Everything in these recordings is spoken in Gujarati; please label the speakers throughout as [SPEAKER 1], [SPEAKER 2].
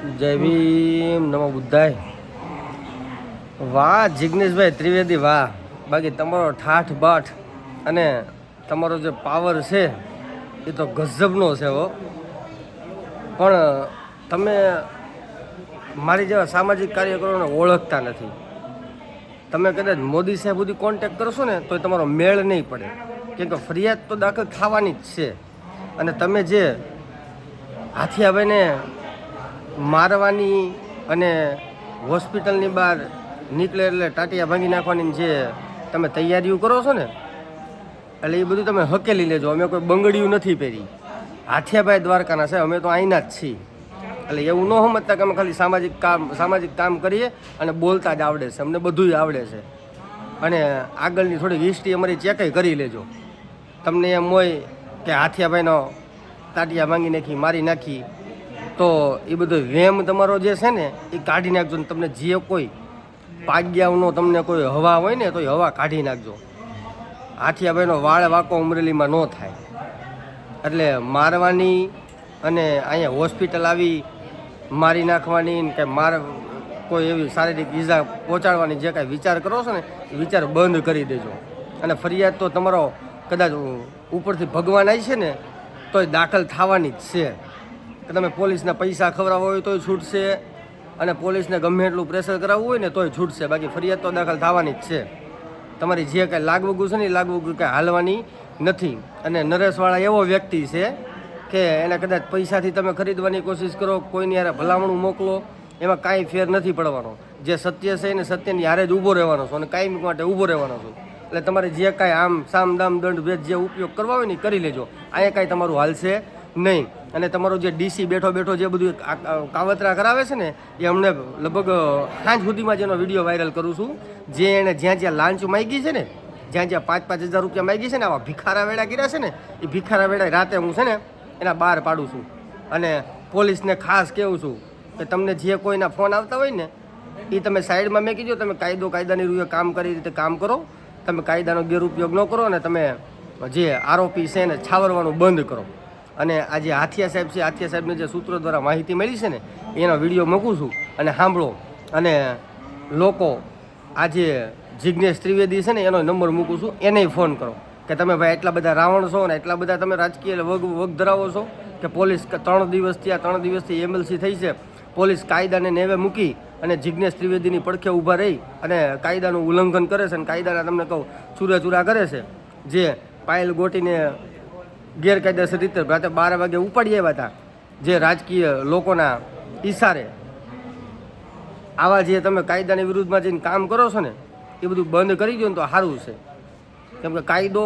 [SPEAKER 1] જય ભીમ, નમો બુદ્ધાય. વાહ, જિગ્નેશભાઈ ત્રિવેદી, વાહ. બાકી તમારો ઠાઠ બાઠ અને તમારો જે પાવર છે, એ તો ગજબનો છે હો. પણ તમે મારી જેવા સામાજિક કાર્યકરોને ઓળખતા નથી. તમે કદાચ મોદી સાહેબ સુધી કોન્ટેક કરશો ને, તો તમારો મેળ નહીં પડે. કેમ કે ફરિયાદ તો દાખલ થવાની જ છે. અને તમે જે હાથિયાભાઈને મારવાની અને હોસ્પિટલની બહાર નીકળે એટલે ટાટિયા ભાંગી નાખવાની જે તમે તૈયારીઓ કરો છો ને, એટલે એ બધું તમે હકેલી લેજો. અમે કોઈ બંગડીયું નથી પહેરી. હાથિયાભાઈ દ્વારકાના છે, અમે તો અહીંના જ છીએ. એટલે એવું ન સમજતા કે અમે ખાલી સામાજિક કામ સામાજિક કામ કરીએ અને બોલતા જ આવડે છે. અમને બધુંય આવડે છે. અને આગળની થોડીક હિસ્ટ્રી અમારી ચેકય કરી લેજો. તમને એમ હોય કે હાથિયાભાઈનો તાટિયા માંગી નાખી, મારી નાખી તો એ બધો વેમ તમારો જે છે ને, એ કાઢી નાખજો ને તમને જે કોઈ પાગ્યાઓનો તમને કોઈ હવા હોય ને, તો એ હવા કાઢી નાખજો. હાથિયાભાઈનો વાળ વાકો અમરેલીમાં ન થાય. એટલે મારવાની અને અહીંયા હોસ્પિટલ આવી મારી નાખવાની ને માર કોઈ એવી શારીરિક ઈજા પહોંચાડવાની જે કાંઈ વિચાર કરો છો ને, એ વિચાર બંધ કરી દેજો. અને ફરિયાદ તો તમારો કદાચ ઉપરથી ભગવાન આવી છે ને, તોય દાખલ થવાની જ છે. કે તમે પોલીસના પૈસા ખવડાવવા હોય તોય છૂટશે અને પોલીસને ગમે એટલું પ્રેશર કરાવવું હોય ને તોય છૂટશે. બાકી ફરિયાદ તો દાખલ થવાની જ છે. તમારી જે કાંઈ લાગવગું છે ને એ લાગવગું કાંઈ હાલવાની નથી. અને નરેશવાળા એવો વ્યક્તિ છે કે એને કદાચ પૈસાથી તમે ખરીદવાની કોશિશ કરો, કોઈની યારે ભલામણું મોકલો, એમાં કાંઈ ફેર નથી પડવાનો. જે સત્ય છે એને સત્યની હારે જ ઊભો રહેવાનો છો અને કાયમી માટે ઊભો રહેવાનો છું. એટલે તમારે જે કાંઈ આમ સામ દામ દંડ ભેદ જે ઉપયોગ કરવા હોય ને કરી લેજો. અહીંયા કાંઈ તમારું હાલશે નહીં. અને તમારો જે ડીસી બેઠો બેઠો જે બધું કાવતરા કરાવે છે ને, એ અમને લગભગ સાંજ સુધીમાં જેનો વીડિયો વાયરલ કરું છું. જે એણે જ્યાં જ્યાં લાંચ માગી છે ને, જ્યાં જ્યાં પાંચ પાંચ હજાર રૂપિયા માગી છે ને, આવા ભિખારા વેડા કર્યા છે ને, એ ભિખારા વેડા રાતે હું છે ને, એના બહાર પાડું છું. અને પોલીસને ખાસ કહેવું છું કે તમને જે કોઈના ફોન આવતા હોય ને, એ તમે સાઈડમાં મેં કીધું તમે કાયદો કાયદાની રૂએ કામ કરી રીતે કામ કરો. તમે કાયદાનો ગેરઉપયોગ ન કરો અને તમે જે આરોપી છે એને છાવરવાનું બંધ કરો. અને આ જે હાથિયા સાહેબ છે, હાથિયા સાહેબને જે સૂત્રો દ્વારા માહિતી મળી છે ને, એનો વીડિયો મૂકું છું અને સાંભળો. અને લોકો, આ જે જિજ્ઞેશ ત્રિવેદી છે ને, એનો નંબર મૂકું છું, એને ફોન કરો. કે તમે ભાઈ એટલા બધા રાવણ છો ને એટલા બધા તમે રાજકીય વગ વગ ધરાવો છો કે પોલીસ ત્રણ દિવસથી આ ત્રણ દિવસથી એમએલસી થઈ છે. પોલીસ કાયદાને નેવે મૂકી અને જિજ્ઞેશ ત્રિવેદીની પડખે ઊભા રહી અને કાયદાનું ઉલ્લંઘન કરે છે અને કાયદાના તમને કહું, ચૂરાચૂરા કરે છે. જે પાયલ ગોટીને ગેરકાયદેસર રીતે રાતે બાર વાગે ઉપાડી આવ્યા હતા જે રાજકીય લોકોના ઈશારે. આવા જે તમે કાયદાની વિરુદ્ધમાં જઈને કામ કરો છો ને, એ બધું બંધ કરી દો ને તો સારું છે. કેમ કે કાયદો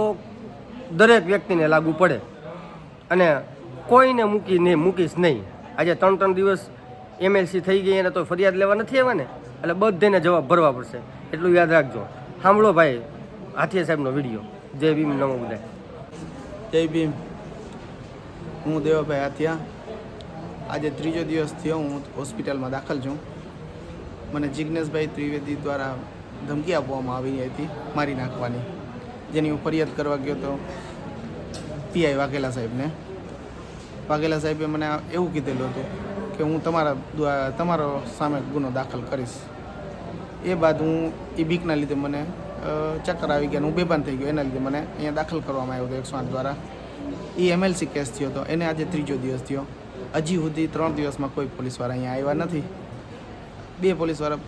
[SPEAKER 1] દરેક વ્યક્તિને લાગુ પડે અને કોઈને મૂકી નહીં મૂકીશ નહીં. આજે ત્રણ ત્રણ દિવસ એમએલસી થઈ ગઈ એને તો ફરિયાદ લેવા નથી આવ્યા એટલે બધાને જવાબ ભરવા પડશે. એટલું યાદ રાખજો. સાંભળો ભાઈ હાથીયા સાહેબનો વીડિયો. જય ભીમ, નમો બુધાય.
[SPEAKER 2] જય ભીમ. હું દેવાભાઈ હાથિયા આજે ત્રીજો દિવસ થયો હું હોસ્પિટલમાં દાખલ છું. મને જિજ્ઞેશભાઈ ત્રિવેદી દ્વારા ધમકી આપવામાં આવી હતી, મારી નાખવાની. જેની હું ફરિયાદ કરવા ગયો તો પીઆઈ વાઘેલા સાહેબને. વાઘેલા સાહેબે મને એવું કીધેલું હતું કે હું તમારા દ્વારા તમારો સામે ગુનો દાખલ કરીશ. એ બાદ હું એ બીકના લીધે મને ચક્કર આવી ગયા હું બેભાન થઈ ગયો એના લીધે મને અહીંયા દાખલ કરવામાં આવ્યો હતો એકસો આઠ દ્વારા. એ એમએલસી કેસ થયો હતો. એને આજે ત્રીજો દિવસ થયો. હજી સુધી ત્રણ દિવસમાં કોઈ પોલીસવાળા અહીંયા આવ્યા નથી. બે પોલીસવાળા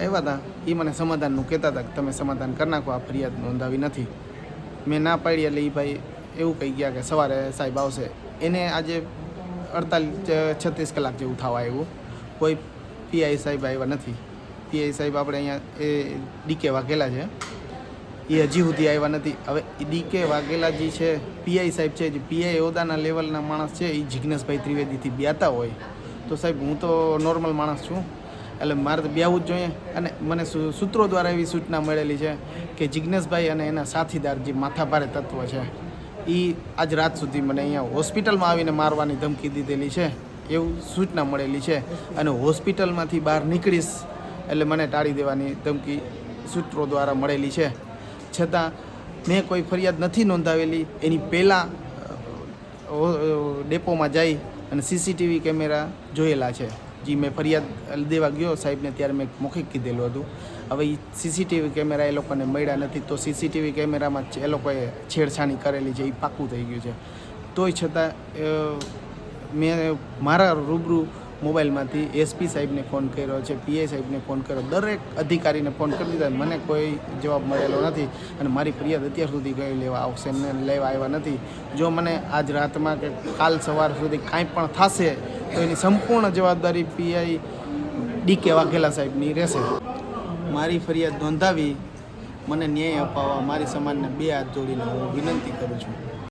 [SPEAKER 2] આવ્યા હતા. એ મને સમાધાનનું કહેતા હતા કે તમે સમાધાન કરી નાખો, આ ફરિયાદ નોંધાવી નથી. મેં ના પાડી એટલે એ ભાઈ એવું કહી ગયા કે સવારે સાહેબ આવશે. એને આજે અડતાલીસ છત્રીસ કલાક જેવું થવા આવ્યું. કોઈ પીઆઈ સાહેબ આવ્યા નથી. પીઆઈ સાહેબ આપણે અહીંયા એ ડીકે વાઘેલા છે. એ હજી સુધી આવ્યા નથી. હવે ડીકે વાઘેલા જે છે પીઆઈ સાહેબ છે, જે પીઆઈ હોદાના લેવલના માણસ છે એ જિજ્ઞેશભાઈ ત્રિવેદીથી બ્યાતા હોય. તો સાહેબ, હું તો નોર્મલ માણસ છું. એટલે મારે તો બ્યાવું જ જોઈએ. અને મને સૂત્રો દ્વારા એવી સૂચના મળેલી છે કે જિજ્ઞેશભાઈ અને એના સાથીદાર જે માથાભારે તત્વ છે એ આજ રાત સુધી મને અહીંયા હોસ્પિટલમાં આવીને મારવાની ધમકી દીધેલી છે, એવું સૂચના મળેલી છે. અને હોસ્પિટલમાંથી બહાર નીકળીશ એટલે મને ટાળી દેવાની ધમકી સૂત્રો દ્વારા મળેલી છે. છતાં મેં કોઈ ફરિયાદ નથી નોંધાવેલી. એની પહેલાં ડેપોમાં જઈ અને સીસીટીવી કેમેરા જોયેલા છે. જે મેં ફરિયાદ દેવા ગયો સાહેબને ત્યારે મેં મૌખિક કીધેલું હતું. હવે એ સીસીટીવી કેમેરા એ લોકોને મળ્યા નથી તો સીસીટીવી કેમેરામાં એ લોકોએ છેડછાણી કરેલી છે એ પાક્કું થઈ ગયું છે. તોય છતાં મેં મારા રૂબરૂ મોબાઈલમાંથી એસપી સાહેબને ફોન કર્યો છે પીઆઈ સાહેબને ફોન કર્યો, દરેક અધિકારીને ફોન કરી દીધા મને કોઈ જવાબ મળેલો નથી અને મારી ફરિયાદ અત્યાર સુધી કઈ લેવા આવશે એમને લેવા આવ્યા નથી. જો મને આજ રાતમાં કે કાલ સવાર સુધી કાંઈ પણ થશે, તો એની સંપૂર્ણ જવાબદારી પીઆઈ ડી કે વાઘેલા સાહેબની રહેશે. મારી ફરિયાદ નોંધાવી, મને ન્યાય અપાવવા મારી સમાજને બે હાથ જોડીને હું વિનંતી કરું છું.